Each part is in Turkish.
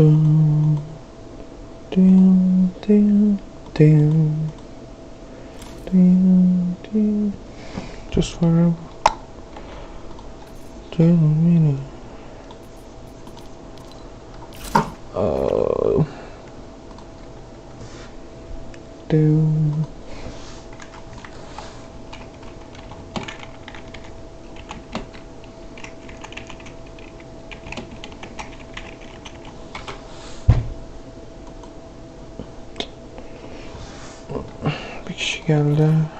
dun, dun, dun, dun, dun, dun. Just for a minute. Uh, do. Geldi.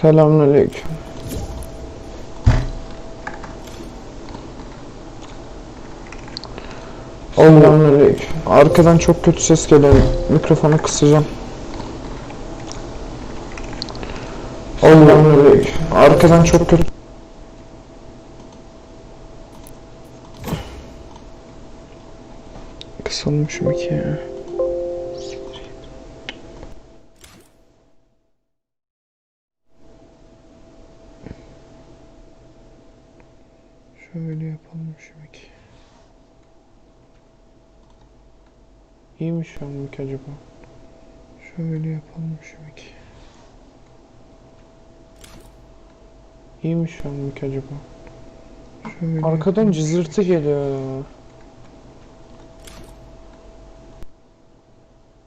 Selamünaleyküm. Selamünaleyküm. Arkadan çok kötü ses geliyor. Mikrofonu kısacağım. Selamünaleyküm. Arkadan çok kötü. Kısılmışım iki ya. Şöyle yapalım şu mik. İyi mi şu an mik acaba? Şöyle yapalım mik. İyi mi şu an mik acaba? Şöyle Arkadan cızırtı geliyor.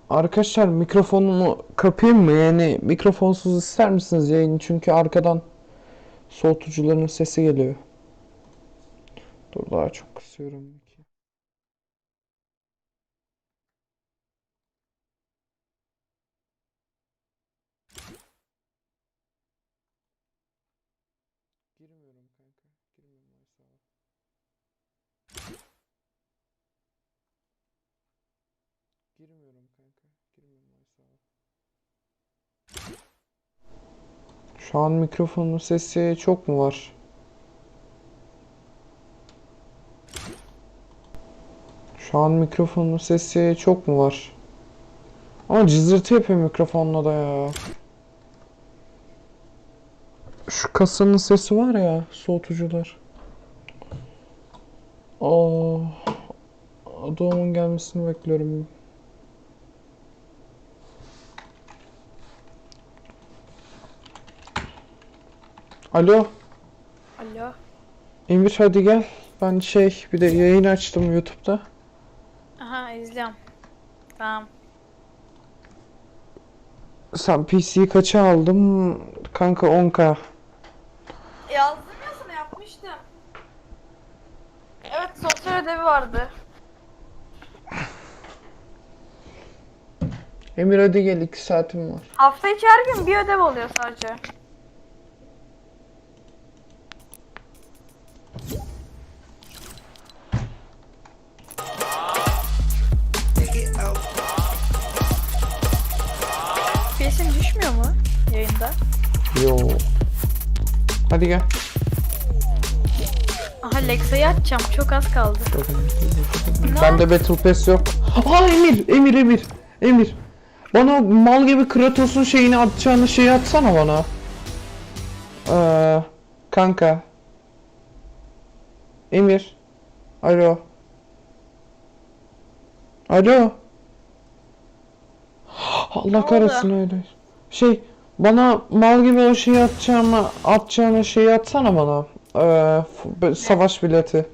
Arkadaşlar mikrofonumu kapayım mı? Yani mikrofonsuz ister misiniz yayını? Çünkü arkadan soğutucuların sesi geliyor. Dur daha çok kısıyorum. Girmiyorum kanka. Girmiyorum Maysa. Girmiyorum kanka. Girmiyorum Maysa. Şu an mikrofonun sesi çok mu var? Şu an mikrofonun sesi çok mu var? Ama cızırtı yapıyor mikrofonla da ya. Şu kasanın sesi var ya, soğutucular. Aa, doğumun gelmesini bekliyorum. Alo, Alo. Emir hadi gel. Ben şey bir de yayın açtım YouTube'da. Aha izliyorum. Tamam. Sen PC'yi kaça aldın? Kanka 10K. Yazdım ya sana yapmıştım. Evet sosyal ödevi vardı. Emir hadi gel 2 saatim var. Hafta içi her gün bir ödev oluyor sadece. Hadi gel. Aha Lexa'yı açacağım. Çok az kaldı. Bende Battle Pass yok. Aa Emir, Emir, Emir, Emir. Bana mal gibi Kratos'un şeyini atacağını şeyi atsana bana. Ee, kanka. Emir. Alo. Alo. Allah kahretsin öyle. Şey, bana mal gibi o şeyi atacağımı, atacağını şeyi atsana bana. Ee, savaş bileti.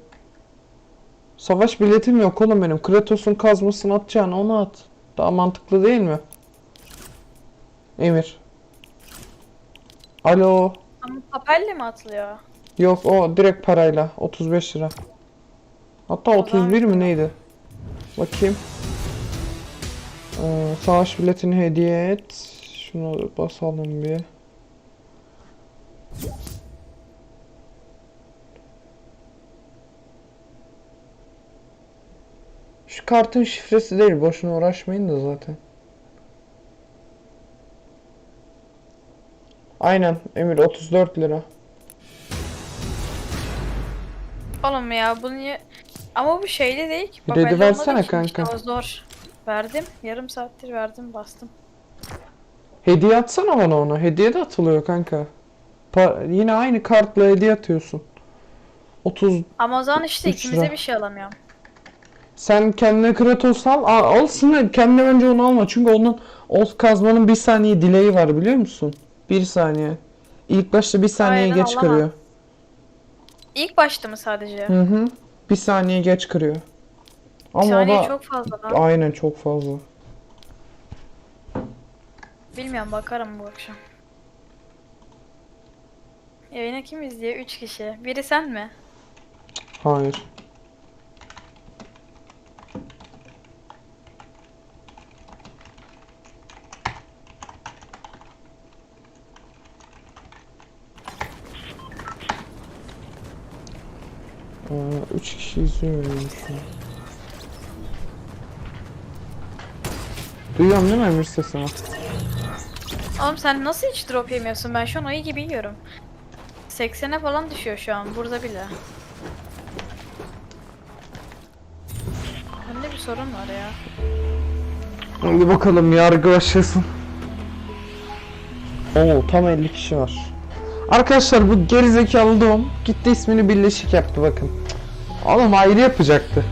Savaş biletim yok oğlum benim. Kratos'un kazmasını atacağını onu at. Daha mantıklı değil mi? Emir. Alo. Ama papelle mi atılıyor? Yok o direkt parayla. 35 lira. Hatta O 31 mi neydi? Bakayım. Ee, savaş biletini hediye et. Şunu basalım bir. Şu kartın şifresi değil. Boşuna uğraşmayın da zaten. Aynen Emir 34 lira. Oğlum ya bunu niye... Ama bu şeyli değil ki. Dedi versene kanka. zor. Verdim. Yarım saattir verdim bastım. Hediye atsana bana onu. Hediye de atılıyor kanka. Pa- yine aynı kartla hediye atıyorsun. 30 Ama o zaman işte Üç ikimize lira. bir şey alamıyorum. Sen kendine Kratos al. Aa, alsın kendine bence onu alma. Çünkü onun o kazmanın bir saniye dileği var biliyor musun? Bir saniye. İlk başta bir saniye Aynen, geç alamam. kırıyor. İlk başta mı sadece? Hı hı. Bir saniye geç kırıyor. Ama o saniye da çok fazla lan. aynen çok fazla. Bilmiyorum bakarım bu akşam. Yayını kim izliyor? 3 kişi. Biri sen mi? Hayır. Ee, üç kişi izliyor şu an. Duyuyorum değil mi Emir sesini? Oğlum sen nasıl hiç drop yemiyorsun? Ben şu an ayı gibi yiyorum. 80'e falan düşüyor şu an burada bile. Bende bir sorun var ya. Hadi bakalım yargı başlasın. Oo tam 50 kişi var. Arkadaşlar bu gerizekalı doğum gitti ismini birleşik yaptı bakın. Oğlum ayrı yapacaktı.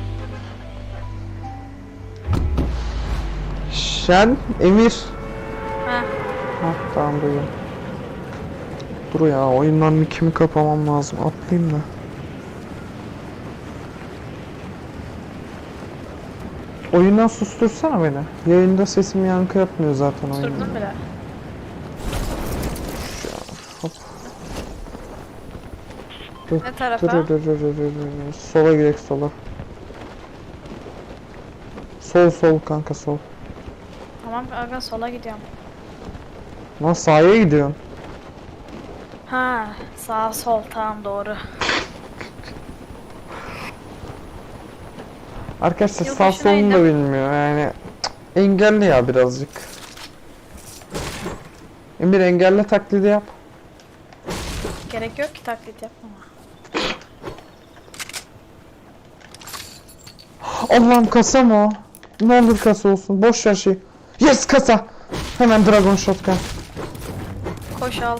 Şen, Emir. Tamam duyuyorum. Dur ya oyundan mikimi kapamam lazım. Atlayayım da. Oyundan sustursana beni. Yayında sesim yankı yapmıyor zaten oyunda. Sordum bile. Hop. Dur, Ne tarafa? dur, dur, dur, dur, dur, dur. Sola gidelim sola. Sol sol kanka sol. Tamam aga sola gidiyorum. Lan sağa gidiyorsun. Ha sağ sol tamam doğru. Arkadaşlar Yok, sağ solunu da bilmiyor yani. cık, Engelli ya birazcık. Emir engelle taklidi yap. Gerek yok ki taklit yapmama. Allah'ım kasa mı o? Ne olur kasa olsun. Boş ver şey. Yes kasa. Hemen dragon shotgun. Koş al.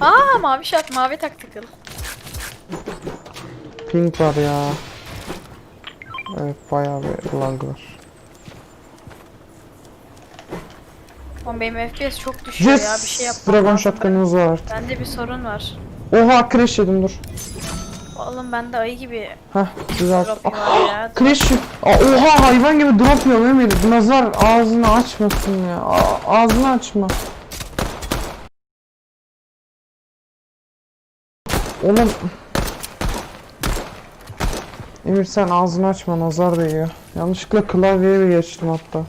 Aa mavi şart mavi taktikal. Pink var ya. Evet bayağı bir lag var. Oğlum benim FPS çok düşüyor ya bir şey Yes! yapmam Dragon lazım. shotgun'ımız var. Bende bir sorun var. Oha crash yedim dur. Oğlum bende ayı gibi Heh güzel. drop Ah. Crash. Aa, oha hayvan gibi drop yiyorum Emir. Nazar ağzını açmasın ya. A- ağzını açma. Oğlum. Emir sen ağzını açma nazar değiyor. Yanlışlıkla klavyeye bir geçtim hatta.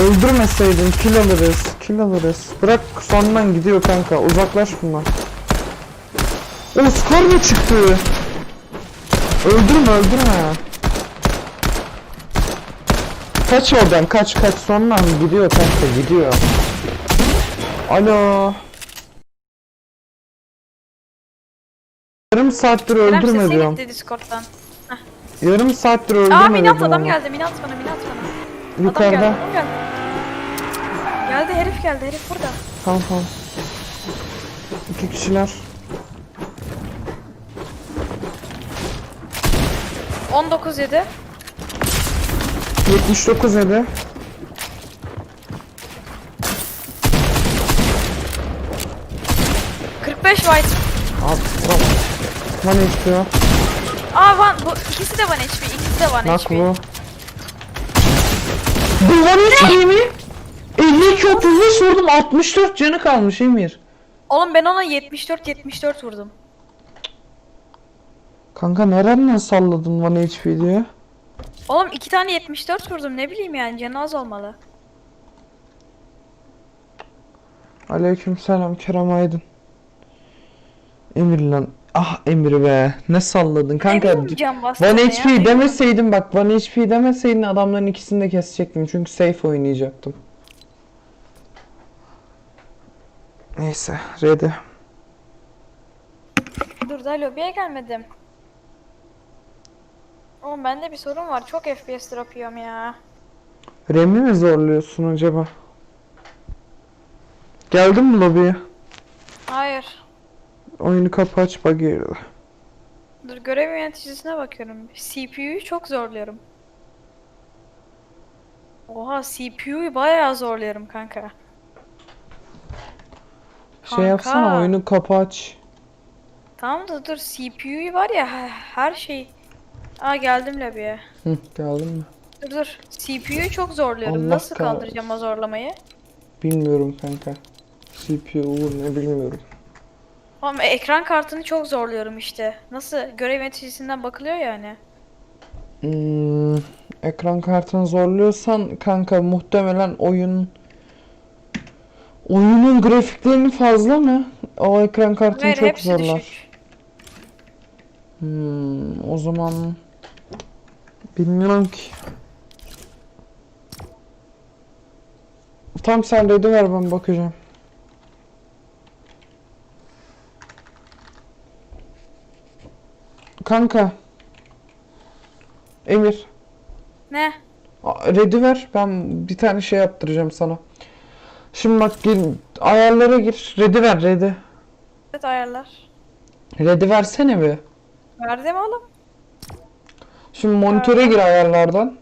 Öldürmeseydin kill alırız. Kill alırız. Bırak sondan gidiyor kanka. Uzaklaş bundan. Oscar mı çıktı? Öldürme öldürme. Kaç oradan kaç kaç sondan gidiyor kanka gidiyor. Alo. Yarım saattir öldürme diyorum. gitti Discord'dan. Yarım saattir öldürme Aa Minat dedim adam geldi Minat bana Minat bana. Adam Yukarıda. geldi adam geldi. Geldi herif geldi herif burada. Tamam tamam. İki kişiler. 19 yedi. 79 ede. Cık, 45 white. Abi tamam. Bana istiyor. Aa van bu ikisi de van HP ikisi de van Nak HP. bu. Bu var hiç mi? 52 35 vurdum 64 canı kalmış Emir. Oğlum ben ona 74 74 vurdum. Kanka nereden salladın bana HP diye? Oğlum iki tane 74 vurdum ne bileyim yani canı az olmalı. Aleykümselam Kerem Aydın. Emir lan. Ah Emir be. Ne salladın kanka. Ne bileyim One ne HP ya? demeseydin bak One HP demeseydin adamların ikisini de kesecektim çünkü safe oynayacaktım. Neyse ready. Dur daha lobiye gelmedim. Oğlum bende bir sorun var. Çok FPS drop yiyorum ya. Rem'i mi zorluyorsun acaba? Geldin mi lobiye? Hayır. Oyunu kapı aç bak girdi. Dur görev yöneticisine bakıyorum. CPU'yu çok zorluyorum. Oha CPU'yu bayağı zorluyorum kanka. Şey yapsana Kanka. oyunu kapı aç. Tamam da dur CPU'yu var ya he- her şey. Aa geldim lobiye. Hı, geldin mi? Dur dur. CPU'yu çok zorluyorum. Allah Nasıl kahretsin. kaldıracağım o zorlamayı? Bilmiyorum kanka. CPU ne bilmiyorum. Ama ekran kartını çok zorluyorum işte. Nasıl? Görev yöneticisinden bakılıyor yani. Hmm, ekran kartını zorluyorsan kanka muhtemelen oyun oyunun grafiklerini fazla mı? O ekran kartını Hayır çok hepsi zorlar. düşük. Hmm, o zaman bilmiyorum ki. Tam sen ready ver ben bakacağım. Kanka. Emir. Ne? Ready ver. Ben bir tane şey yaptıracağım sana. Şimdi bak gel ayarlara gir. Ready ver ready. Evet ayarlar. Ready versene bir. Verdim oğlum. Şimdi monitöre gir ayarlardan.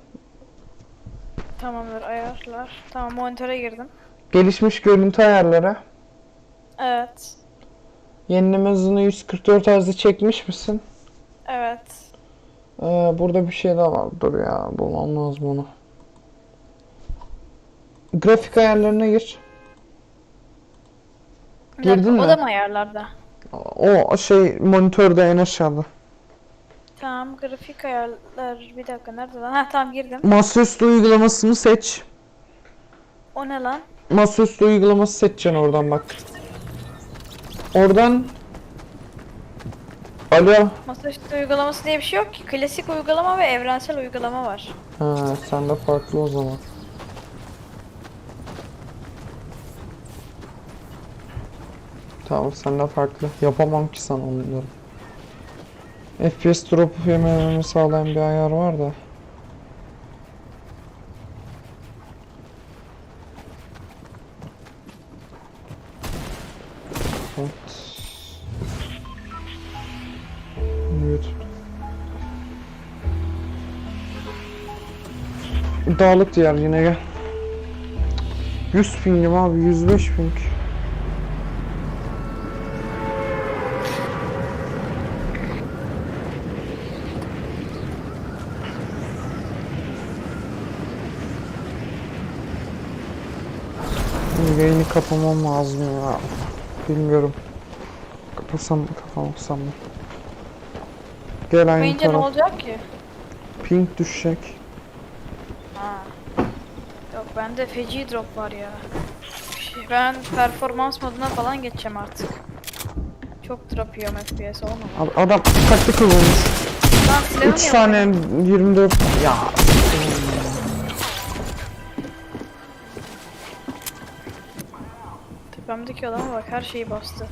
Tamamdır ayarlar. Tamam monitöre girdim. Gelişmiş görüntü ayarları. Evet. Yenileme hızını 144 Hz'e çekmiş misin? Evet. Ee, burada bir şey daha var. Dur ya bulmam lazım onu. Grafik ayarlarına gir. Bir dakika, Girdin o mi? da mı ayarlarda? O şey monitörde en aşağıda. Tamam grafik ayarlar. Bir dakika nerede lan? Ha tamam girdim. Masaüstü uygulamasını seç. O ne lan? Masaüstü uygulaması seçeceksin oradan bak. Oradan Alo. Masaüstü uygulaması diye bir şey yok ki. Klasik uygulama ve evrensel uygulama var. Ha, sende farklı o zaman. Tamam sende farklı. Yapamam ki sana onları. FPS drop yemememi sağlayan bir ayar var da. Dağlık diğer yine gel. 100 pingim abi 105 ping. Şimdi Yayını kapamam lazım ya. Bilmiyorum. Kapasam mı kapamasam mı? Gel aynı Koyunca ne taraf. olacak ki? Ping düşecek. Ha. Yok bende feci drop var ya. Şey, Ben performans moduna falan geçeceğim artık. Çok drop yiyorum FPS. Abi adam kaçlı kılılmış. Lan silahım 3 yok saniye benim. 24 ya Tepemdeki adama bak her şeyi bastı.